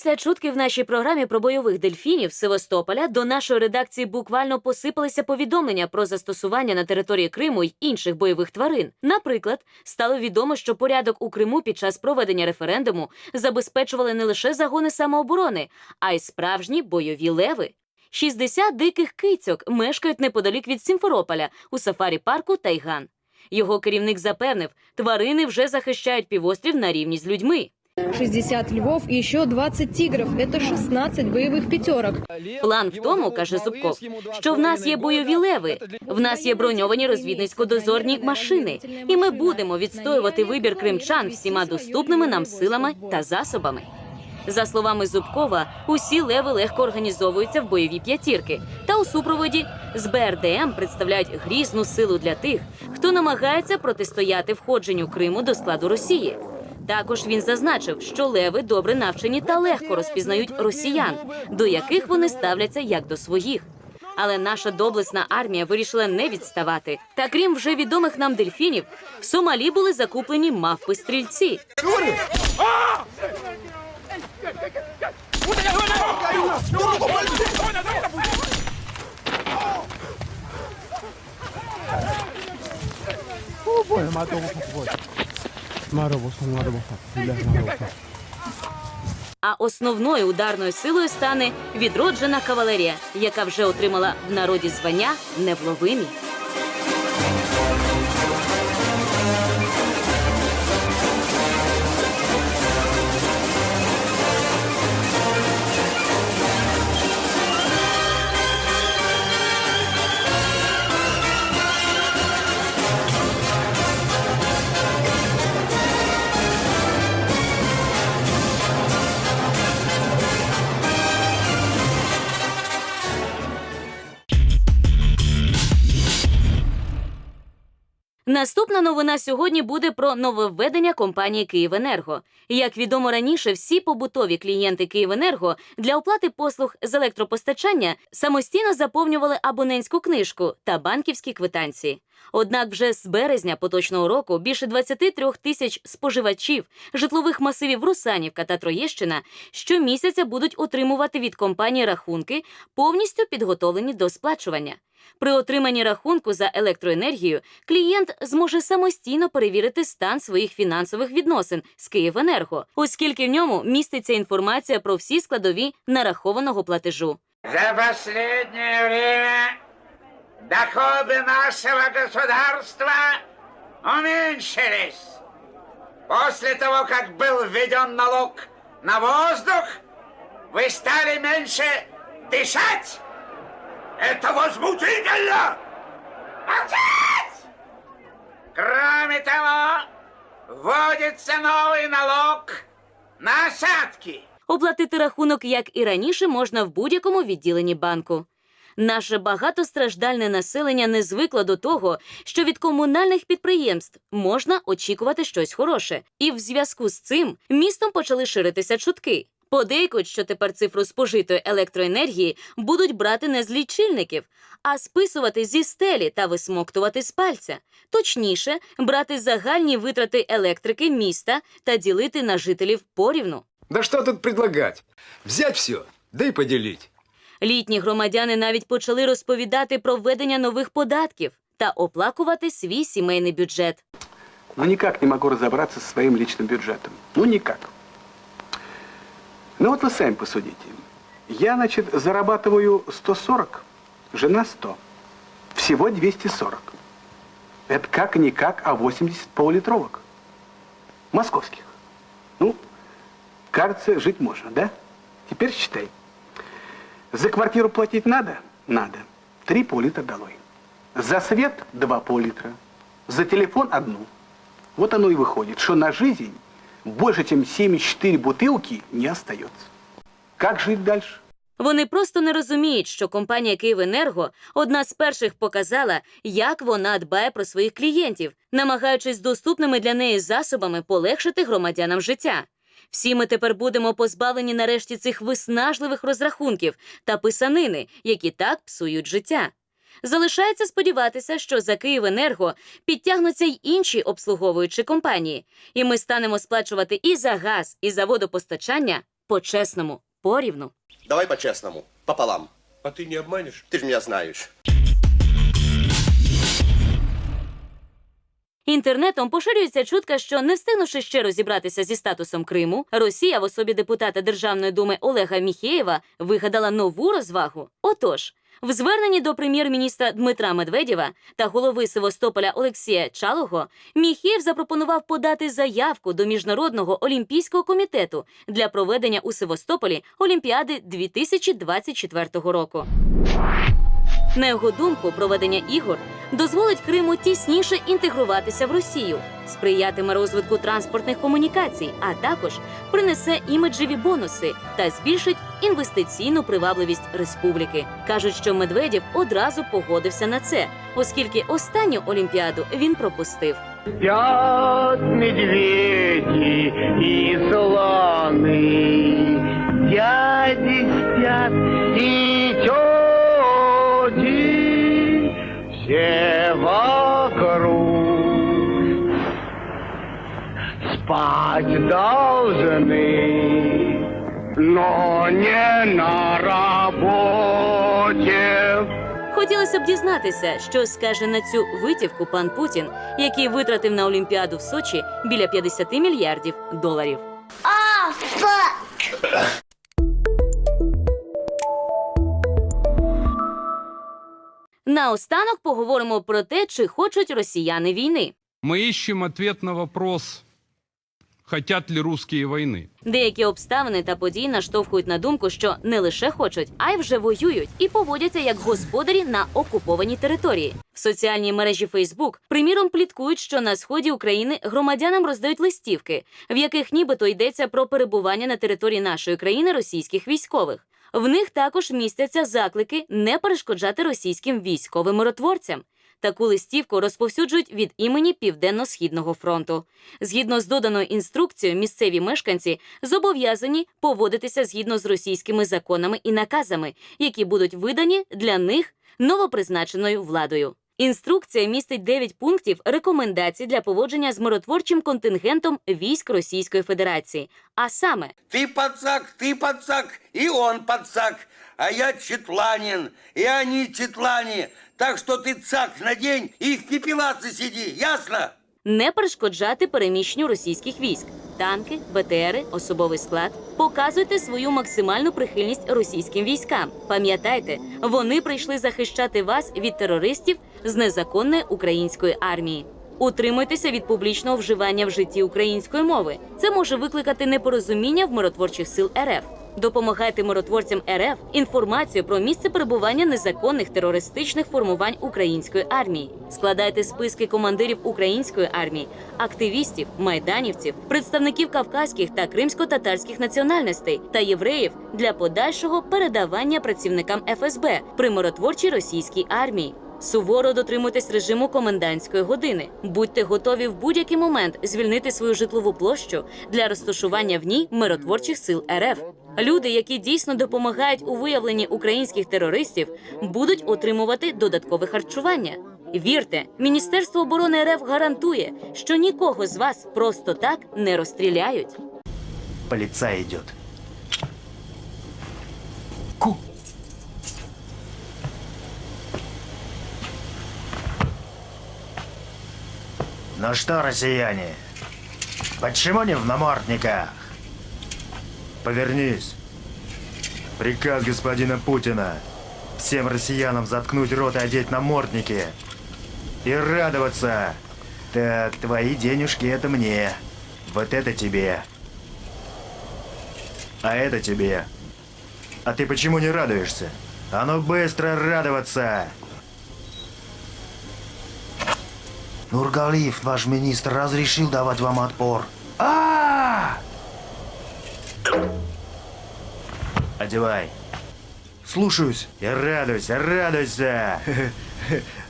Після чутки в нашій програмі про бойових дельфінів Севастополя до нашої редакції буквально посипалися повідомлення про застосування на території Криму й інших бойових тварин. Наприклад, стало відомо, що порядок у Криму під час проведення референдуму забезпечували не лише загони самооборони, а й справжні бойові леви. 60 диких кицьок мешкають неподалік від Сімферополя у сафарі парку Тайган. Його керівник запевнив, тварини вже захищають півострів на рівні з людьми. 60 львов и еще 20 тигров. Это 16 боевых пятерок. План в тому, каже Зубков, що в нас є бойові леви, в нас є броньовані розвідницько-дозорні машини, і ми будемо відстоювати вибір кримчан всіма доступними нам силами та засобами. За словами Зубкова, усі леви легко організовуються в бойові п'ятірки, та у супроводі з БРДМ представляють грізну силу для тих, хто намагається протистояти входженню Криму до складу Росії. Також він зазначив, що леви добре навчені та легко розпізнають росіян, до яких вони ставляться як до своїх. Але наша доблесна армія вирішила не відставати. Та крім вже відомих нам дельфінів, в Сомалі були закуплені мавпи-стрільці. А основною ударною силою стане відроджена кавалерія, яка вже отримала в народі звання невловимі. Наступна новина сьогодні буде про нововведення компанії «Київенерго». Як відомо раніше, всі побутові клієнти «Київенерго» для оплати послуг з електропостачання самостійно заповнювали абонентську книжку та банківські квитанції. Однак вже з березня поточного року більше 23 тисяч споживачів житлових масивів Русанівка та Троєщина щомісяця будуть отримувати від компанії рахунки, повністю підготовлені до сплачування. При отриманні рахунку за електроенергію клієнт зможе самостійно перевірити стан своїх фінансових відносин з Київенерго, оскільки в ньому міститься інформація про всі складові нарахованого платежу. За последнее время доходы нашего государства уменьшились. После того, как был введен налог на воздух, вы стали меньше дышать. Это возмутительно! Молчать! Кроме того, вводится новый налог на осадки. Оплатити рахунок, як і раніше, можна в будь-якому відділенні банку. Наше багатостраждальне населення не звикло до того, що від комунальних підприємств можна очікувати щось хороше. І в зв'язку з цим містом почали ширитися чутки. Подейкують, що тепер цифру спожитої електроенергії будуть брати не з лічильників, а списувати зі стелі та висмоктувати з пальця. Точніше, брати загальні витрати електрики міста та ділити на жителів порівну. Да что тут предлагать? Взять все, да и поделить. Літні громадяни навіть почали розповідати про введення нових податків та оплакувати свій сімейний бюджет. но никак не могу разобраться со своим личным бюджетом. Ну, никак. Ну, вот вы сами посудите. Я, значит, зарабатываю 140, жена 100. Всего 240. Это как-никак, а 80 полулитровок. Московских. Ну, кажется, жить можно, да? Теперь считай. За квартиру платить надо? Надо. Три пол-литра долой. За свет два пол-литра. За телефон одну. Вот оно и выходит, что на жизнь больше, чем 74 бутылки не остается. Как жить дальше? Вони просто не розуміють, що компанія «Київенерго» одна з перших показала, як вона дбає про своїх клієнтів, намагаючись доступними для неї засобами полегшити громадянам життя. Всі ми тепер будемо позбавлені нарешті цих виснажливих розрахунків та писанини, які так псують життя. Залишається сподіватися, що за Київенерго підтягнуться й інші обслуговуючі компанії, і ми станемо сплачувати і за газ, і за водопостачання по-чесному, порівну. Давай по-чесному, пополам. А ти не обманеш? Ти ж мене знаешь. Інтернетом поширюється чутка, що не встигнувши ще розібратися зі статусом Криму, Росія в особі депутата Державної думи Олега Міхеєва вигадала нову розвагу. Отож, в зверненні до прем'єр-міністра Дмитра Медведєва та голови Севастополя Олексія Чалого Міхеєв запропонував подати заявку до міжнародного олімпійського комітету для проведення у Севастополі Олімпіади 2024 року. На його думку, проведення ігор дозволить Криму тісніше інтегруватися в Росію, сприятиме розвитку транспортних комунікацій, а також принесе іміджеві бонуси та збільшить інвестиційну привабливість республіки. кажуть, що Медведєв одразу погодився на це, оскільки останню олімпіаду він пропустив. Спят медведи и слоны, должны, но не на работе. Хотілося б дізнатися, що скаже на цю витівку пан Путін, який витратив на Олімпіаду в Сочі біля 50 мільярдів доларів. Наостанок поговоримо про те, чи хочуть росіяни війни. Мы ищем ответ на вопрос, хотят ли русские войны. Деякі обставини та події наштовхують на думку, що не лише хочуть, а й вже воюють і поводяться як господарі на окупованій території. В соціальній мережі Facebook, приміром, пліткують, що на сході України громадянам роздають листівки, в яких нібито йдеться про перебування на території нашої країни російських військових. В них також містяться заклики не перешкоджати російським військовим миротворцям. Таку листівку розповсюджують від імені Південно-Східного фронту. Згідно з доданою інструкцією, місцеві мешканці зобов'язані поводитися згідно з російськими законами і наказами, які будуть видані для них новопризначеною владою. Інструкція містить 9 пунктів рекомендацій для поводження з миротворчим контингентом військ Російської Федерації, а саме Ты подсак, ты подсак, и он подсак. А я четланин, и они четлане. Так что ты цак надень и в пепелаце сиди, ясно? не перешкоджати переміщенню російських військ, танки, БТРи, особовий склад. Показуйте свою максимальну прихильність російським військам. Пам'ятайте, вони прийшли захищати вас від терористів з незаконної української армії. Утримуйтеся від публічного вживання в житті української мови. Це може викликати непорозуміння в миротворчих сил РФ. Допомагайте миротворцям РФ інформацію про місце перебування незаконних терористичних формувань української армії. Складайте списки командирів української армії, активістів, майданівців, представників кавказьких та кримсько-татарських національностей та євреїв для подальшого передавання працівникам ФСБ при миротворчій російській армії. Суворо дотримуйтесь режиму комендантської години. Будьте готові в будь-який момент звільнити свою житлову площу для розташування в ній миротворчих сил РФ. Люди, які дійсно допомагають у виявленні українських терористів, будуть отримувати додаткове харчування. Вірте, Міністерство оборони РФ гарантує, що нікого з вас просто так не розстріляють. Полицай идет. Ну что, россияне, почему не в намордниках? Повернись. Приказ господина Путина. Всем россиянам заткнуть рот и одеть намордники. И радоваться. Так, твои денежки это мне. Вот это тебе. А это тебе. А ты почему не радуешься? А ну быстро радоваться! Нургалиев, ваш министр, разрешил давать вам отпор. А! Одевай. Слушаюсь. И радуйся, радуйся.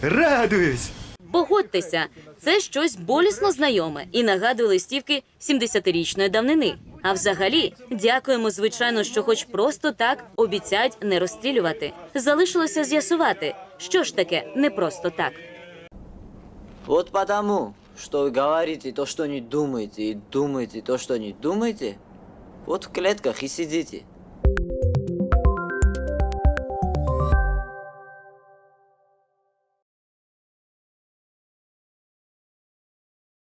Радуюсь. Погодьтеся, це щось болісно знайоме і нагадує листівки 70-річної давнини. А взагалі, дякуємо, звичайно, що хоч просто так обіцяють не розстрілювати. Залишилося з'ясувати, що ж таке не просто так. Вот потому, что вы говорите то, что не думаете, и думаете то, что не думаете, Вот в клетках и сидите.